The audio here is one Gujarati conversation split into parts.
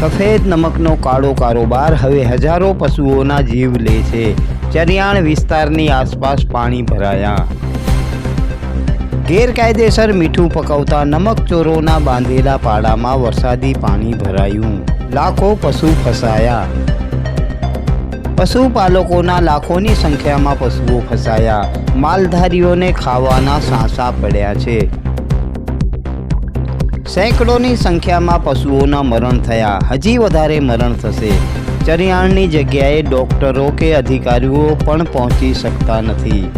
સફેદ નમકનો કાળો કારોબાર હવે હજારો પશુઓના જીવ લે છે. ચરિયાણ વિસ્તારની આસપાસ પાણી ભરાયા. ગેરકાયદેસર મીઠું પકવતા નમક ચોરોના બાંધેલા પાડામાં વરસાદી પાણી ભરાયું. લાખો પશુ ફસાયા. પશુપાલકોના લાખોની સંખ્યામાં પશુઓ ફસાયા. માલધારીઓને ખાવાના સાંસા પડ્યા છે. સેંકડોની સંખ્યામાં પશુઓના મરણ થયા. હજી વધારે મરણ થશે. ચરિયાણની જગ્યાએ ડોક્ટરો કે અધિકારીઓ પણ પહોંચી શકતા નથી.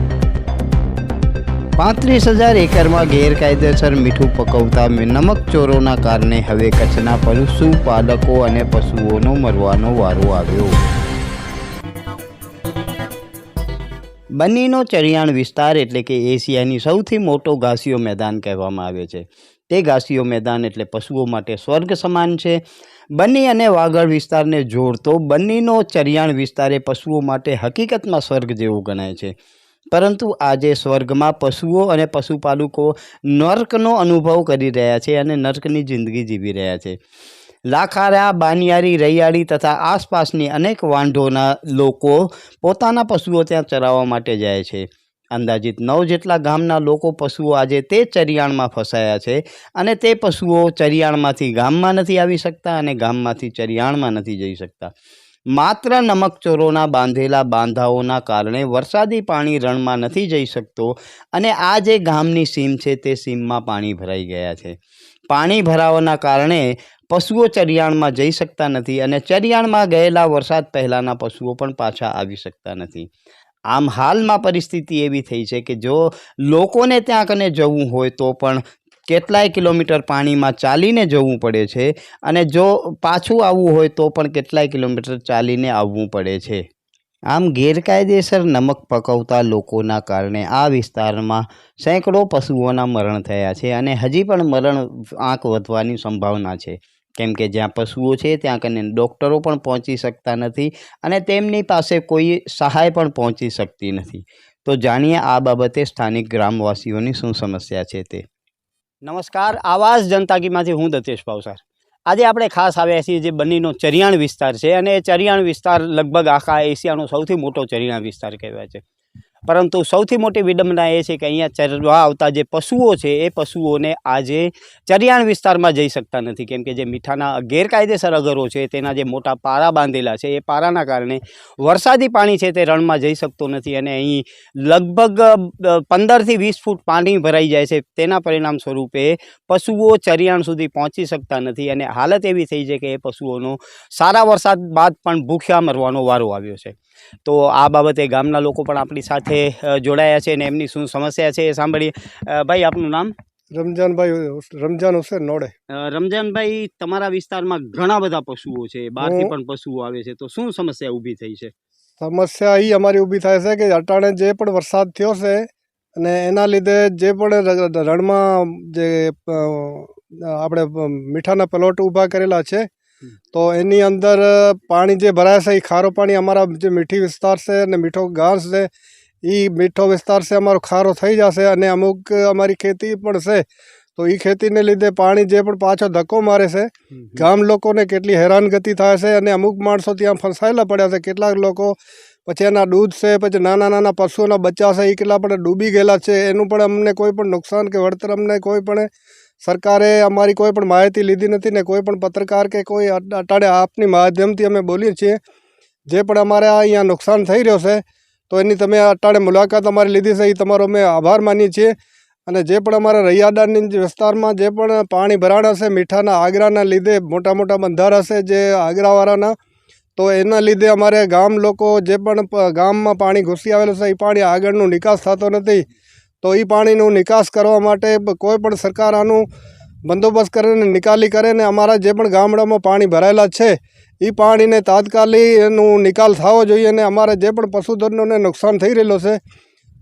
પાંત્રીસ હજાર એકરમાં ગેરકાયદેસર મીઠું પકવતા નમક ચોરોના કારણે હવે કચ્છના પશુપાલકો અને પશુઓનો મરવાનો વારો આવ્યો. બન્નીનો ચરિયાણ વિસ્તાર એટલે કે એશિયાની સૌથી મોટો ઘાસિયો મેદાન કહેવામાં આવે છે. તે ઘાસીઓ મેદાન એટલે પશુઓ માટે સ્વર્ગ સમાન છે. બન્ની અને વાગડ વિસ્તારને જોડતો બન્નીનો ચરિયાણ વિસ્તાર એ પશુઓ માટે હકીકતમાં સ્વર્ગ જેવું ગણાય છે. પરંતુ આજે સ્વર્ગમાં પશુઓ અને પશુપાલકો નર્કનો અનુભવ કરી રહ્યા છે અને નર્કની જિંદગી જીવી રહ્યા છે. લાખારા, બાનિયારી, રૈયાળી તથા આસપાસની અનેક વાંઢોના લોકો પોતાના પશુઓ ત્યાં ચરાવવા માટે જાય છે. અંદાજિત નવ જેટલા ગામના લોકો પશુઓ આજે તે ચરિયાણમાં ફસાયા છે અને તે પશુઓ ચરિયાણમાંથી ગામમાં નથી આવી શકતા અને ગામમાંથી ચરિયાણમાં નથી જઈ શકતા. માત્ર નમકચોરોના બાંધેલા બાંધાઓના કારણે વરસાદી પાણી રણમાં નથી જઈ શકતો અને આ જે ગામની સીમ છે તે સીમમાં પાણી ભરાઈ ગયા છે. પાણી ભરાવાના કારણે પશુઓ ચરિયાણમાં જઈ શકતા નથી અને ચરિયાણમાં ગયેલા વરસાદ પહેલાંના પશુઓ પણ પાછા આવી શકતા નથી. આમ હાલમાં પરિસ્થિતિ એવી થઈ છે કે જો લોકોને ત્યાં કને જવું હોય તો પણ કેટલાય કિલોમીટર પાણીમાં ચાલીને જવું પડે છે અને જો પાછું આવવું હોય તો પણ કેટલાય કિલોમીટર ચાલીને આવવું પડે છે. આમ ગેરકાયદેસર નમક પકવતા લોકોના કારણે આ વિસ્તારમાં સેંકડો પશુઓના મરણ થયા છે અને હજી પણ મરણ આંક વધવાની સંભાવના છે. કેમ કે જ્યાં પશુઓ છે, ત્યાં કને ડૉક્ટરો પણ પહોંચી શકતા નથી અને તેમની પાસે કોઈ સહાય પણ પહોંચી શકતી નથી. તો જાણીએ આ બાબતે સ્થાનિક ગ્રામવાસીઓની શું સમસ્યા છે તે. નમસ્કાર, આવાસ જનતાકીમાંથી હું દતેશ પાવસાર આજે આપણે ખાસ આવ્યા છીએ જે બન્નીનો ચરિયાણ વિસ્તાર છે અને એ ચરિયાણ વિસ્તાર લગભગ આખા એશિયાનો સૌથી મોટો ચરિયાણ વિસ્તાર કહેવાય છે. પરંતુ સૌથી મોટી વિડંબના એ છે કે અહીંયા ચરવા આવતા જે પશુઓ છે, એ પશુઓને આજે ચરિયાણ વિસ્તારમાં જઈ શકતા નથી. કેમ કે જે મીઠાના ગેરકાયદેસર અગરો છે, તેના જે મોટા પારા બાંધેલા છે, એ પારાના કારણે વરસાદી પાણી છે તે રણમાં જઈ શકતો નથી અને અહીં લગભગ પંદરથી વીસ ફૂટ પાણી ભરાઈ જાય છે. તેના પરિણામ સ્વરૂપે પશુઓ ચરિયાણ સુધી પહોંચી શકતા નથી અને હાલત એવી થઈ છે કે એ પશુઓનો સારા વરસાદ બાદ પણ ભૂખ્યા મરવાનો વારો આવ્યો છે. તો આ બાબતે ગામના લોકો પણ આપણી સાથે અ, જોડાયા છે અને એમની શું સમસ્યા છે એ સાંભળીએ. ભાઈ આપનું નામ? રમજાનભાઈ રમજાન હુસેન નોડે. રમજાનભાઈ તમારા વિસ્તારમાં ઘણા બધા પશુઓ છે બહારથી પણ પશુઓ આવે છે તો શું સમસ્યા ઊભી થઈ છે? સમસ્યા એ અમારી ઊભી થાય છે કે અટાણે જે પણ વરસાદ થયો છે અને એના લીધે જે પણ રણમાં જે આપણે મીઠાના પ્લોટ ઊભા કરેલા છે તો એની અંદર પાણી જે ભરાય છે એ ખારો પાણી અમારા જે મીઠી વિસ્તાર છે અને મીઠો ઘાસ છે એ મીઠો વિસ્તાર છે અમારો ખારો થઈ જશે અને અમુક અમારી ખેતી પણ છે. તો એ ખેતીને લીધે પાણી જે પણ પાછો ધક્કો મારે છે ગામ લોકોને કેટલી હેરાનગતિ થાય છે અને અમુક માણસો ત્યાં ફસાયેલા પડ્યા છે. કેટલાક લોકો પછી એના દૂધ છે પછી નાના નાના પશુઓના બચ્ચા છે એ કેટલા પણ ડૂબી ગયેલા છે. એનું પણ અમને કોઈ પણ નુકસાન કે વળતર અમને કોઈ પણ સરકારે અમારી કોઈ પણ માહિતી લીધી નથી ને કોઈ પણ પત્રકાર કે કોઈ અટાડે આપની માધ્યમથી અમે બોલીએ છીએ. જે પણ અમારે આ અહીંયા નુકસાન થઈ રહ્યો છે તો એની તમે અટાણે મુલાકાત અમારી લીધી છે. એ તમારો અમે આભાર માનીએ છીએ. અને જે પણ અમારા રૈયાદારની વિસ્તારમાં જે પણ પાણી ભરાણા છે, મીઠાના આગ્રાના લીધે, મોટા મોટા બંધારા છે જે આગ્રાવાળાના, તો એના લીધે અમારે ગામ લોકો જે પણ ગામમાં પાણી ઘૂસી આવેલું છે એ પાણી આગળનું નિકાસ થતો નથી. તો એ પાણીનું નિકાસ કરવા માટે કોઈ પણ સરકાર આનું બંદોબસ્ત કરીને, નિકાલી કરે ને અમારા જે પણ ગામડામાં પાણી ભરાયેલા છે એ પાણીને તાત્કાલિક એનું નિકાલ થવો જોઈએ અને અમારે જે પણ પશુધનોને નુકસાન થઈ રહેલું છે,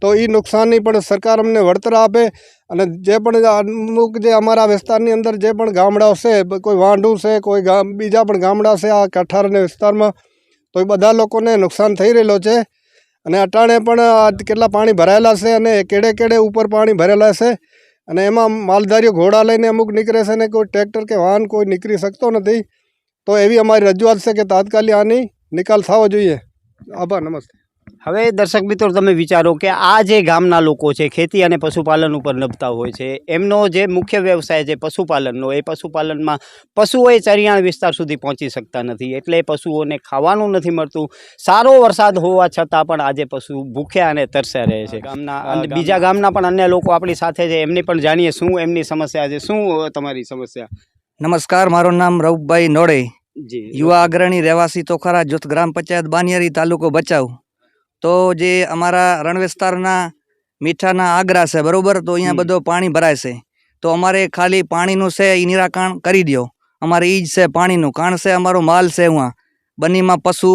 તો એ નુકસાનની પણ સરકાર અમને વળતર આપે અને જે પણ અમુક જે અમારા વિસ્તારની અંદર જે પણ ગામડાઓ છે, કોઈ વાંઢું છે, કોઈ બીજા પણ ગામડા છે, આ કઠારને વિસ્તારમાં, તો એ બધા લોકોને નુકસાન થઈ રહેલો છે. અને અટાણે પણ કેટલા પાણી ભરાયેલા છે અને કેડે કેડે ઉપર પાણી ભરેલા છે અને એમાં માલધારીઓ ઘોડા લઈને અમુક નીકળે છે ને કોઈ ટ્રેક્ટર કે વાહન કોઈ નીકળી શકતો નથી, તો એવી અમારી રજૂઆત છે કે તાત્કાલિક આની નિકાલ થવો જોઈએ. આભાર, નમસ્તે. હવે દર્શક મિત્રો તમે વિચારો કે આ જે ગામના લોકો છે ખેતી અને પશુપાલન ઉપર નભતા હોય છે એમનો જે મુખ્ય વ્યવસાય છે પશુપાલનનો એ પશુપાલનમાં પશુઓ એ ચરિયાણ વિસ્તાર સુધી પહોંચી શકતા નથી. એટલે પશુઓને ખાવાનું નથી મળતું. સારો વરસાદ હોવા છતાં પણ આજે પશુ ભૂખ્યા અને તરસ્યા રહે છે. ગામના અને બીજા ગામના પણ અન્ય લોકો આપણી સાથે છે. એમની પણ જાણીએ શું એમની સમસ્યા છે શું તમારી સમસ્યા? નમસ્કાર મારું નામ રવુભાઈ નોડે. જી. યુવા અગ્રણી રહેવાસી તોખરા જૂથ ગ્રામ પંચાયત બાનિયારી તાલુકો બચાવ તો જે અમારા રણ વિસ્તારના મીઠાના આગ્રા છે બરોબર? તો અહીંયા. બધો પાણી ભરાય છે. તો અમારે ખાલી પાણીનું છે એ નિરાકરણ કરી દો અમારે એ જ છે પાણીનું. કારણ છે અમારો માલ છે ઉहाँ બનીમાં પશુ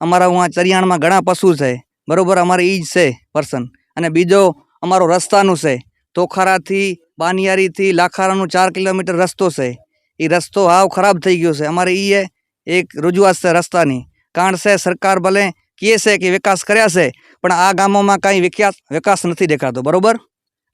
અમારા ઉहाँ ચરિયાણમાં ઘણા પશુ છે. બરોબર? અમારે એ જ છે પર્સન અને બીજો અમારો રસ્તાનું છે. તોખારાથી બાનિયારીથી લાખારાનું ચાર કિલોમીટર રસ્તો છે. એ રસ્તો હાવ ખરાબ થઈ ગયો છે. અમારે એ એક રજૂઆત છે રસ્તાની. કારણ છે સરકાર ભલે કહે છે કે વિકાસ કર્યા છે, પણ આ ગામોમાં કાંઈ વિકાસ વિકાસ નથી દેખાતો, બરોબર?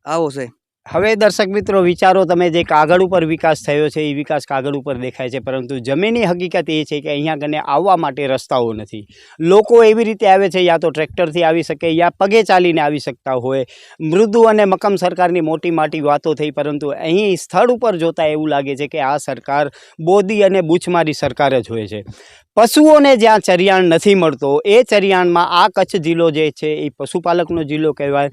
આવો છે. હવે દર્શક મિત્રો, વિચારો તમે જે કાગળ ઉપર વિકાસ થયો છે એ વિકાસ કાગળ ઉપર દેખાય છે, પરંતુ જમીની હકીકત એ છે કે અહીંયા કને આવવા માટે રસ્તાઓ નથી. લોકો એવી રીતે આવે છે, યા તો ટ્રેક્ટરથી આવી શકે, યા પગે ચાલીને આવી શકતા હોય. મૃદુ અને મકમ સરકારની મોટી મોટી વાતો થઈ, પરંતુ અહીં સ્થળ ઉપર જોતાં એવું લાગે છે કે આ સરકાર બોદી અને બૂછમારી સરકાર જ હોય છે. પશુઓને જ્યાં ચરિયાણ નથી મળતો, એ ચરિયાણમાં આ કચ્છ જિલ્લો જે છે, એ પશુપાલકનો જિલ્લો કહેવાય.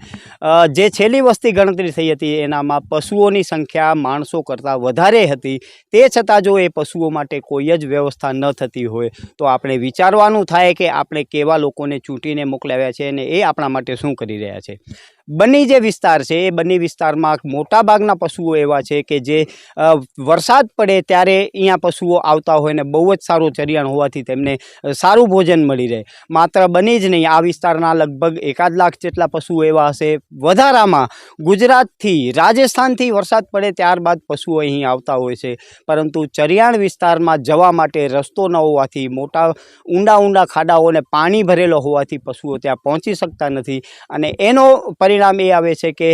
જે છેલ્લી વસ્તી ગણતરી થઈ હતી, એનામાં પશુઓની સંખ્યા માણસો કરતાં વધારે હતી. તે છતાં જો એ પશુઓ માટે કોઈ જ વ્યવસ્થા ન થતી હોય, તો આપણે વિચારવાનું થાય કે આપણે કેવા લોકોને ચૂંટીને મોકલાવ્યા છે અને એ આપણા માટે શું કરી રહ્યા છે. બન્ની જે વિસ્તાર છે, એ બની વિસ્તારમાં મોટાભાગના પશુઓ એવા છે કે જે વરસાદ પડે ત્યારે અહીંયા પશુઓ આવતા હોય ને બહુ જ સારું ચરિયાણ હોવાથી તેમને સારું ભોજન મળી રહે. માત્ર બની જ નહીં, આ વિસ્તારના લગભગ એકાદ લાખ જેટલા પશુઓ એવા હશે, વધારામાં ગુજરાતથી, રાજસ્થાનથી વરસાદ પડે ત્યારબાદ પશુઓ અહીં આવતા હોય છે. પરંતુ ચરિયાણ વિસ્તારમાં જવા માટે રસ્તો ન હોવાથી, મોટા, ઊંડા ઊંડા ખાડાઓને પાણી ભરેલો હોવાથી પશુઓ ત્યાં પહોંચી શકતા નથી. અને એનો પરિણામ એ આવે છે કે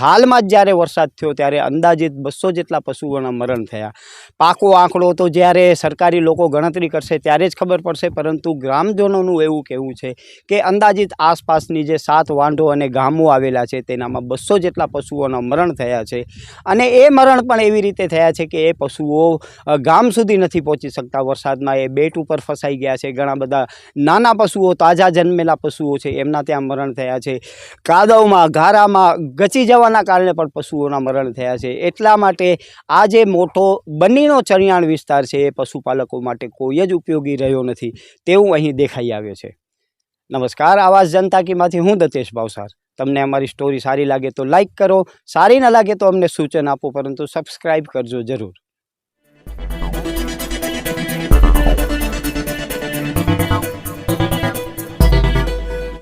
હાલમાં જ જ્યારે વરસાદ થયો ત્યારે અંદાજિત બસો જેટલા પશુઓના મરણ થયા. પાકો આંકડો તો જ્યારે સરકારી લોકો ગણતરી કરશે ત્યારે જ ખબર પડશે, પરંતુ ગ્રામજનોનું એવું કહેવું છે કે અંદાજિત આસપાસની જે સાત વાંઢો અને ગામો આવેલા છે તેનામાં બસો જેટલા પશુઓના મરણ થયા છે. અને એ મરણ પણ એવી રીતે થયા છે કે એ પશુઓ ગામ સુધી નથી પહોંચી શકતા. વરસાદમાં એ બેટ ઉપર ફસાઈ ગયા છે. ઘણા બધા નાના પશુઓ, તાજા જન્મેલા પશુઓ છે. એમના ત્યાં મરણ થયા છે. કાદવમાં ગારામાં ગચી જવાના કારણે પણ પશુઓના મરણ થયા છે. એટલા માટે આ જે મોટો બનીનો ચરિયાણ વિસ્તાર છે. એ પશુપાલકો માટે કોઈ જ ઉપયોગી રહ્યો નથી. તેવું અહીં દેખાઈ આવે છે. નમસ્કાર. આવાસ જનતા કીમાંથી હું દતેશ ભાવસાર તમને અમારી સ્ટોરી સારી લાગે તો લાઇક કરો. સારી ન લાગે તો અમને સૂચન આપો. પરંતુ સબસ્ક્રાઈબ કરજો જરૂર.